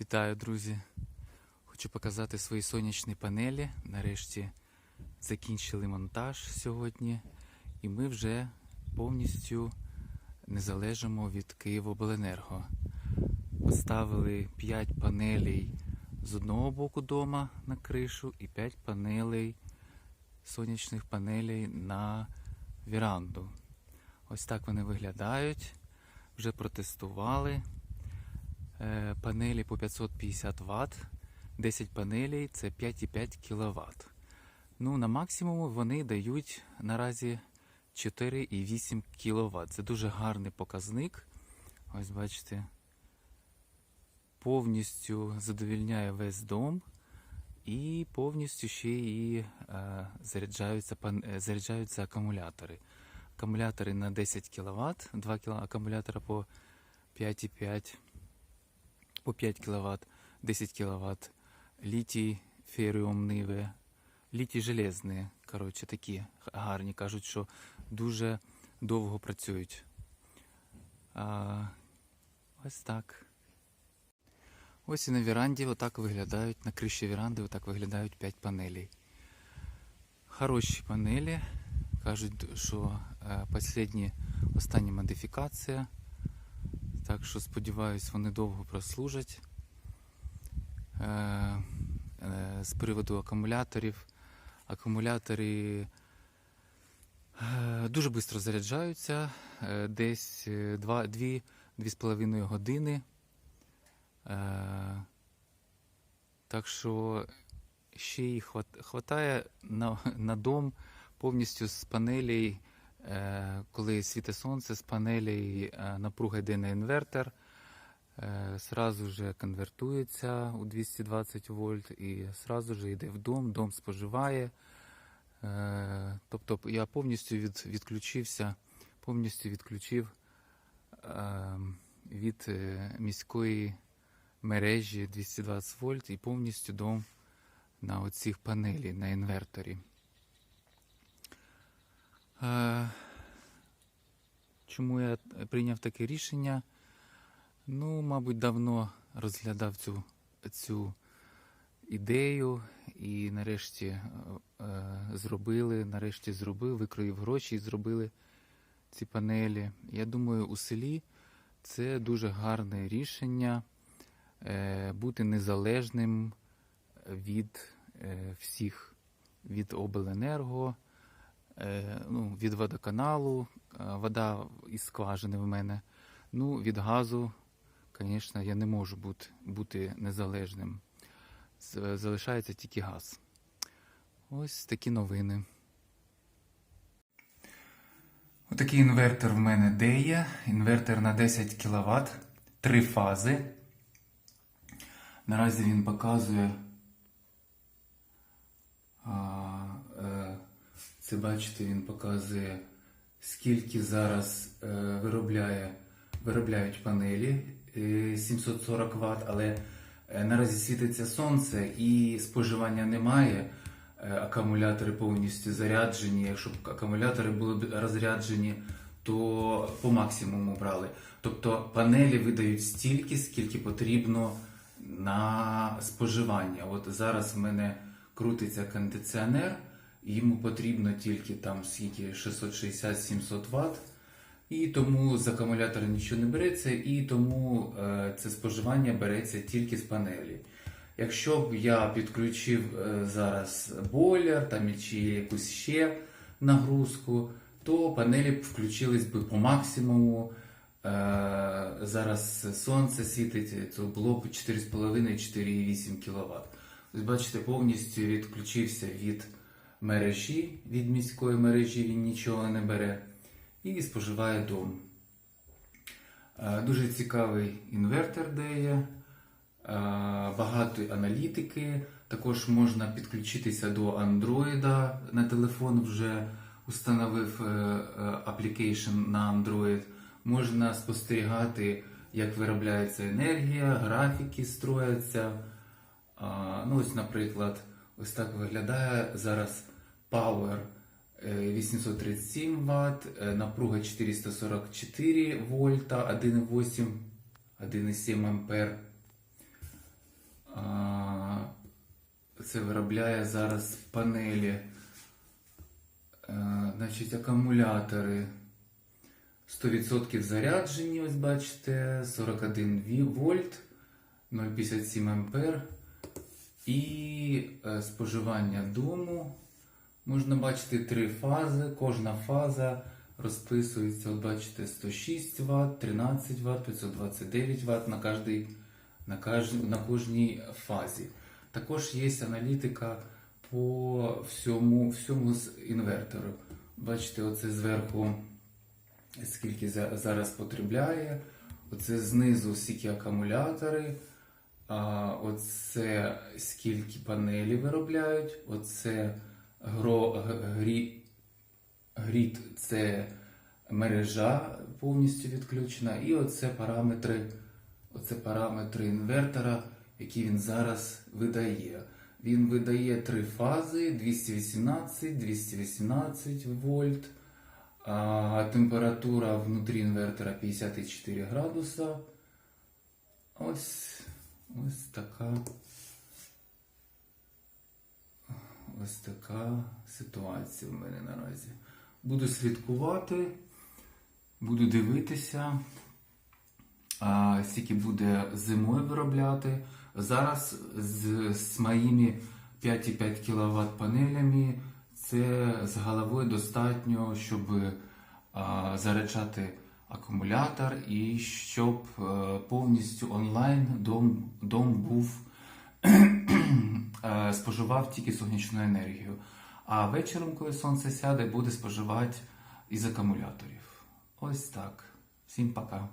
Вітаю, друзі! Хочу показати свої сонячні панелі. Нарешті закінчили монтаж сьогодні, і ми вже повністю не залежимо від Київобленерго. Поставили 5 панелей з одного боку дома на кришу і 5 панелей сонячних панелей на віранду. Ось так вони виглядають. Вже протестували. Е, Панелі по 550 Вт. 10 панелей це 5,5 кВт. Ну, на максимуму вони дають наразі 4,8 кВт. Це дуже гарний показник. Ось бачите, повністю задовільняє весь дом і повністю ще і е, заряджаються, е, заряджаються акумулятори. Акумулятори на 10 кВт, 2 кіл... акумулятора по 5,5 по 5 кВт, 10 кВт, літій феріум ниве, літій железні, коротше, такі гарні. Кажуть, що дуже довго працюють. А, ось так. Ось і на віранді отак виглядають, на криші віранди отак виглядають 5 панелей. Хороші панелі. Кажуть, що е, остання модифікація. Так що сподіваюсь, вони довго прослужать. Е, е, з приводу акумуляторів. Акумулятори е, дуже швидко заряджаються, десь 2-2,5 години. Так що ще й хватає на, на дом повністю з панелей, коли світе сонце, з панелей е, напруга йде на інвертор, е, сразу же конвертується у 220 вольт і сразу же йде в дом, дом споживає. Е, Тобто я повністю від, відключився, повністю відключив е, від е, міської мережі 220 вольт і повністю дом на оцих панелі на інверторі. Чому я прийняв таке рішення? Ну, мабуть, давно розглядав цю, цю ідею і нарешті е, е, зробили, нарешті зробив, викроїв гроші і зробили ці панелі. Я думаю, у селі це дуже гарне рішення е, бути незалежним від е, всіх, від обленерго, е, ну, від водоканалу, е, вода із скважини в мене. Ну, від газу, звісно, я не можу бути, бути незалежним. Залишається тільки газ. Ось такі новини. Отакий інвертор в мене де є. Інвертор на 10 кВт, три фази. Наразі він показує. А, е, це бачите, він показує, скільки зараз е, виробляє, виробляють панелі е, 740 Вт, але е, наразі світиться сонце і споживання немає. Е, Акумулятори повністю заряджені. Якщо б акумулятори були розряджені, то по максимуму брали. Тобто панелі видають стільки, скільки потрібно на споживання. От зараз в мене крутиться кондиціонер, йому потрібно тільки там скільки 660-700 Вт. І тому з акумулятора нічого не береться, і тому е, це споживання береться тільки з панелі. Якщо б я підключив е, зараз бойлер там, чи якусь ще нагрузку, то панелі б включились би по максимуму. Е, зараз сонце світить, то було б 4,5-4,8 кВт. Ось бачите, повністю відключився від мережі, від міської мережі він нічого не бере і споживає дом. Е, Дуже цікавий інвертор, де є, е, багато аналітики. Також можна підключитися до Android на телефон, вже установив е, е, на Android. Можна спостерігати, як виробляється енергія, графіки строяться. Ну, ось, наприклад, ось так виглядає зараз Power е, 837 Вт, е, напруга 444 вольта, 1,8, 1,7 ампер. Це виробляє зараз панелі. Е, Значить, акумулятори 100% заряджені, ось бачите, 41 вольт, 0,57 ампер. І е, споживання дому. Можна бачити три фази. Кожна фаза розписується, от бачите, 106 Вт, 13 Вт, 529 Вт на, кожній, на, кожній, на кожній фазі. Також є аналітика по всьому, всьому з інвертору. Бачите, оце зверху скільки зараз потребляє. Оце знизу скільки акумулятори. Оце скільки панелі виробляють. Оце гро, грі, грід це мережа повністю відключена. І оце параметри, оце параметри інвертора, які він зараз видає. Він видає три фази: 218, 218 вольт. А температура внутрі інвертора 54 градуса. Ось, ось така. Ось така ситуація в мене наразі. Буду слідкувати, буду дивитися, а, скільки буде зимою виробляти. Зараз з, з моїми 5,5 кВт панелями це з головою достатньо, щоб а, заряджати акумулятор і щоб е, повністю онлайн дом, дом був споживав тільки сонячну енергію. А вечором, коли сонце сяде, буде споживати із акумуляторів. Ось так. Всім пока.